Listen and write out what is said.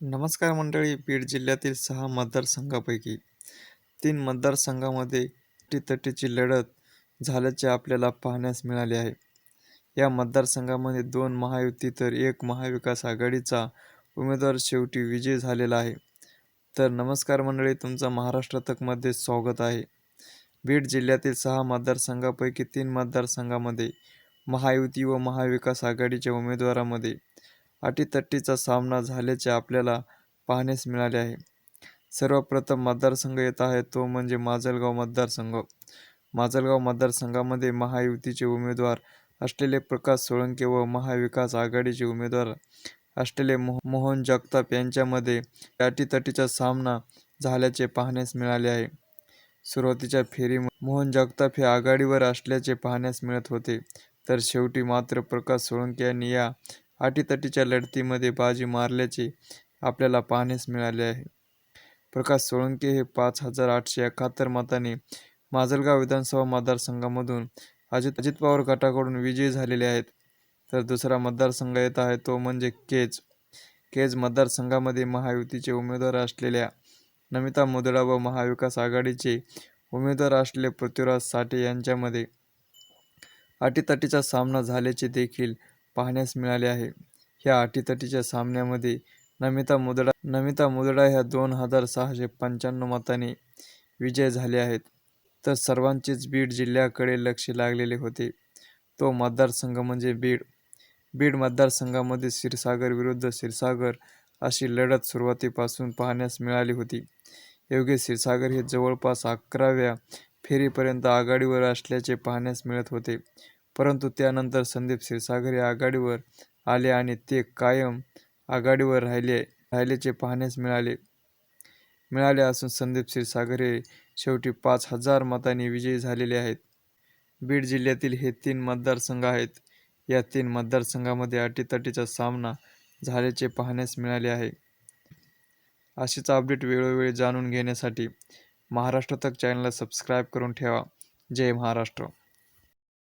नमस्कार मंडळी. बीड जिल्ह्यातील सहा मतदारसंघापैकी तीन मतदारसंघामध्ये टीतटीची लढत झाल्याचे आपल्याला पाहण्यास मिळाले आहे. या मतदारसंघामध्ये दोन महायुती तर एक महाविकास आघाडीचा उमेदवार शेवटी विजयी झालेला आहे. तर नमस्कार मंडळी तुमचं महाराष्ट्र तकमध्ये स्वागत आहे. बीड जिल्ह्यातील सहा मतदारसंघापैकी तीन मतदारसंघामध्ये महायुती व महाविकास आघाडीच्या उमेदवारामध्ये अटीतटीचा सामना झाल्याचे आपल्याला पाहण्यास मिळाले आहे. सर्वप्रथम मतदारसंघ येत आहे तो म्हणजे माजलगाव मतदारसंघ. माजलगाव मतदारसंघामध्ये महायुतीचे उमेदवार असलेले प्रकाश सोळंके व महाविकास आघाडीचे उमेदवार असलेले मोह मोहन जगताप यांच्यामध्ये अटीतटीचा सामना झाल्याचे पाहण्यास मिळाले आहे. सुरुवातीच्या फेरी मोहन जगताप हे आघाडीवर असल्याचे पाहण्यास मिळत होते. तर शेवटी मात्र प्रकाश सोळंके यांनी या अटीतटीच्या लढतीमध्ये बाजी मारल्याचे आपल्याला पाहण्यास मिळाले आहे. प्रकाश सोळंके हे पाच हजार आठशे एकाहत्तर मताने माजलगाव विधानसभा मतदारसंघामधून अजित अजित पवार गटाकडून विजयी झालेले आहेत. तर दुसरा मतदारसंघ येत आहे तो म्हणजे केज. केज मतदारसंघामध्ये महायुतीचे उमेदवार असलेल्या नमिता मुदडा व महाविकास आघाडीचे उमेदवार असलेले पृथ्वीराज साठे यांच्यामध्ये अटीतटीचा सामना झाल्याचे देखील पाहण्यास मिळाले आहे. ह्या अटीतटीच्या सामन्यामध्ये नमिता मुदडा नमिता मुदडा ह्या दोन हजार सहाशे पंच्याण्णव मताने विजय झाले आहेत. तर सर्वांचेच बीड जिल्ह्याकडे लक्ष लागलेले होते. तो मतदारसंघ म्हणजे बीड. बीड मतदारसंघामध्ये क्षीरसागर विरुद्ध क्षीरसागर अशी लढत सुरुवातीपासून पाहण्यास मिळाली होती. योगेश क्षीरसागर हे जवळपास अकराव्या फेरीपर्यंत आघाडीवर असल्याचे पाहण्यास मिळत होते. परंतु त्यानंतर संदीप क्षीरसागर हे आघाडीवर आले आणि ते कायम आघाडीवर राहिले राहिल्याचे पाहण्यास मिळाले. मिळाले असून संदीप क्षीरसागर हे शेवटी पाच हजार मतांनी विजयी झालेले आहेत. बीड जिल्ह्यातील हे तीन मतदारसंघ आहेत. या तीन मतदारसंघामध्ये अटीतटीचा सामना झाल्याचे पाहण्यास मिळाले आहे. अशीच अपडेट वेळोवेळी जाणून घेण्यासाठी महाराष्ट्र तक चॅनलला सबस्क्राईब करून ठेवा. जय महाराष्ट्र.